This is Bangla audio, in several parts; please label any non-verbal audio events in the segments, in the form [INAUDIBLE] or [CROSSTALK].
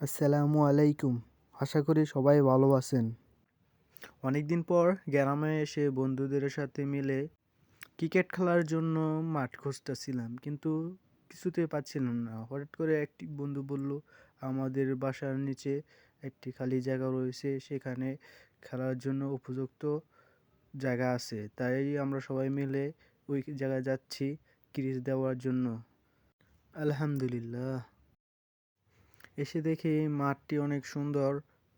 আসসালামু আলাইকুম। আশা করি সবাই ভালো আছেন। অনেকদিন পর গ্রামে এসে বন্ধুদের সাথে মিলে ক্রিকেট খেলার জন্য মাঠ খুঁজতেছিলাম, কিন্তু কিছুতেই পাচ্ছিলাম না। হঠাৎ করে একটি বন্ধু বলল, আমাদের বাসার নিচে একটি খালি জায়গা রয়েছে, সেখানে খেলার জন্য উপযুক্ত জায়গা আছে। তাই আমরা সবাই মিলে ওই জায়গায় যাচ্ছি ক্রিজ দেওয়ার জন্য। আলহামদুলিল্লাহ। এসে দেখি মাঠটি অনেক সুন্দর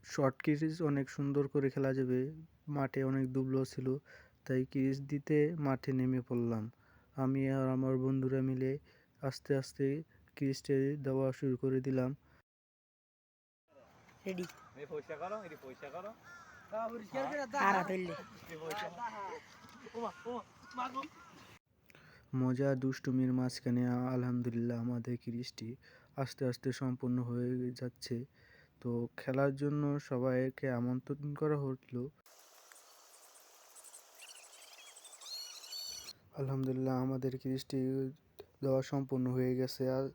শর্ট ক্রিজ অনেক সুন্দর করে খেলা যাবে মাঠে অনেক দুবলো ছিল তাই ক্রিজ দিতে মাঠে নেমে পড়লাম। আমি আর আমার বন্ধুরা মিলে আস্তে আস্তে ক্রিজটা দেওয়া শুরু করে দিলাম। রেডি পয়সা করো পয়সা করো। মজা দুষ্টুমির মাঝখানে আলহামদুলিল্লাহ আমাদের ক্রিজটি আস্তে আস্তে সম্পূর্ণ হয়ে যাচ্ছে। তো খেলার জন্য সবাইকে আমন্ত্রণ করা হলো। আলহামদুলিল্লাহ আমাদের ক্রিজটি দেওয়া সম্পূর্ণ হয়ে গেছে। আর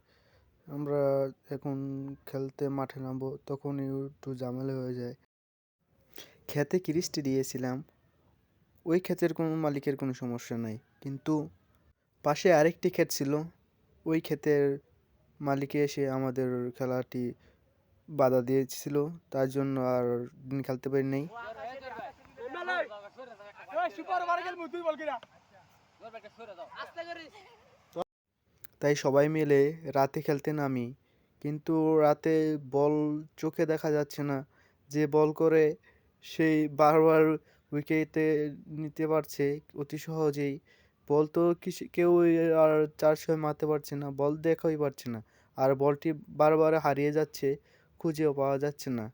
আমরা এখন খেলতে মাঠে নামবো, তখনই একটু ঝামেলা হয়ে যায়। খেতে ক্রিজটি দিয়েছিলাম। ওই ক্ষেতের কোনো মালিকের কোনো সমস্যা নাই। কিন্তু পাশে আরেকটি ক্ষেত ছিল। ওই ক্ষেতের মালিকে এসে আমাদের খেলাটি বাধা দিয়েছিল, তার জন্য আর দিন খেলতে পারি নাই। তাই সবাই মিলে রাতে খেলতে নামি, কিন্তু রাতে বল চোখে দেখা যাচ্ছে না। যে বল করে সেই বারবার উইকেটে নিতে পারছে অতি সহজেই। বল তো কেউ আর চার ছয় মারতে পারছে না। বল দেখাই পারছে না। আর বলটি বারবার হারিয়ে যাচ্ছে, খুঁজেও পাওয়া যাচ্ছে না।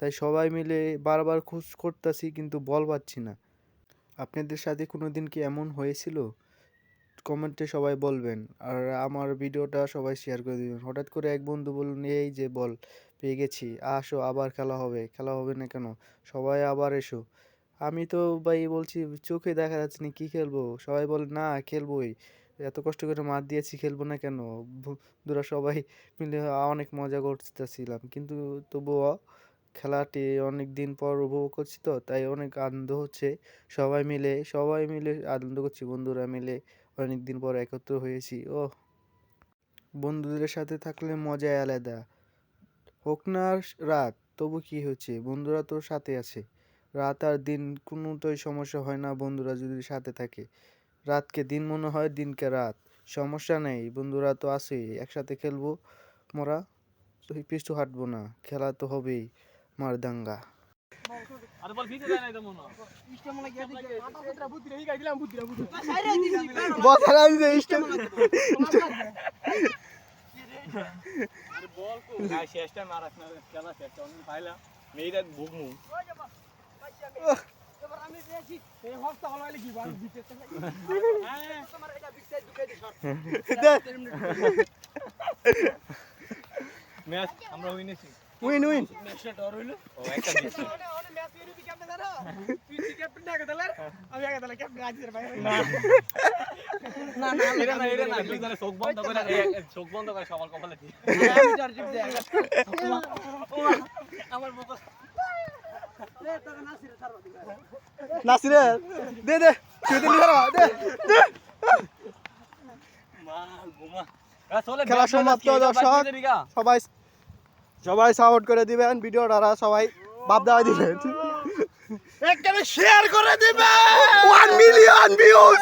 তাই সবাই মিলে বারবার খোঁজ করতেছি কিন্তু বল পাচ্ছি না। আপনাদের সাথে কোনো দিন কি এমন হয়েছিল? কমেন্টে সবাই বলবেন। আর আমার ভিডিওটা সবাই শেয়ার করে দিবেন। হঠাৎ করে এক বন্ধু বলুন এই যে বল, পেয়ে গেছি। আসো, আবার খেলা হবে। খেলা হবে না কেন? সবাই আবার এসো। আমি তো ভাই বলছি চোখে দেখা যাচ্ছে না, কী খেলব? সবাই বলে, না, খেলবোই। এত কষ্ট করে মাঠ দিয়েছি, খেলব না কেন? বন্ধুরা সবাই মিলে অনেক মজা করতেছিলাম। কিন্তু তবুও খেলাটি অনেক দিন পর উপভোগ করছি তো, তাই অনেক আনন্দ হচ্ছে। সবাই মিলে সবাই মিলে আনন্দ করছি, বন্ধুরা মিলে অনেক দিন পর একত্র হয়েছি। ও বন্ধুদের সাথে থাকলে মজাই আলাদা। হোক না রাত, তবু কি হচ্ছে? বন্ধুরা তোর সাথে আছে। রাত আর দিন কোনোটাই সমস্যা হয় না বন্ধুরা যদি সাথে থাকে। রাতকে দিন মনে হয় দিনকে রাত। সমস্যা নেই বন্ধুরা তো আছেই একসাথে খেলব মোরা। পিছু হাঁটবো না খেলা তো হবেই মনে [LAUGHS] শেষটা মারাস না খেলা শেষটা অনেক পাইলা মেয়েরা বুকমু ম্যাচ আমরা উইনেছি উইন উইন ম্যাচটা ডর হইল ও একটা দিয়েছে না না এটা না এটা না তুই তাহলে চোখ বন্ধ করে এ, এ, চোখ বন্ধ করে সবার কপালে দি [LAUGHS] নাসিরে দে দে তুই দিলি দে দে। খেলা সমাপ্ত, দর্শক। সবাই সবাই সাপোর্ট করে দিবেন ভিডিওটা সবাই বাপ দেওয়া দিবেন। শেয়ার করে দিবে ওয়ান মিলিয়ন ভিউজ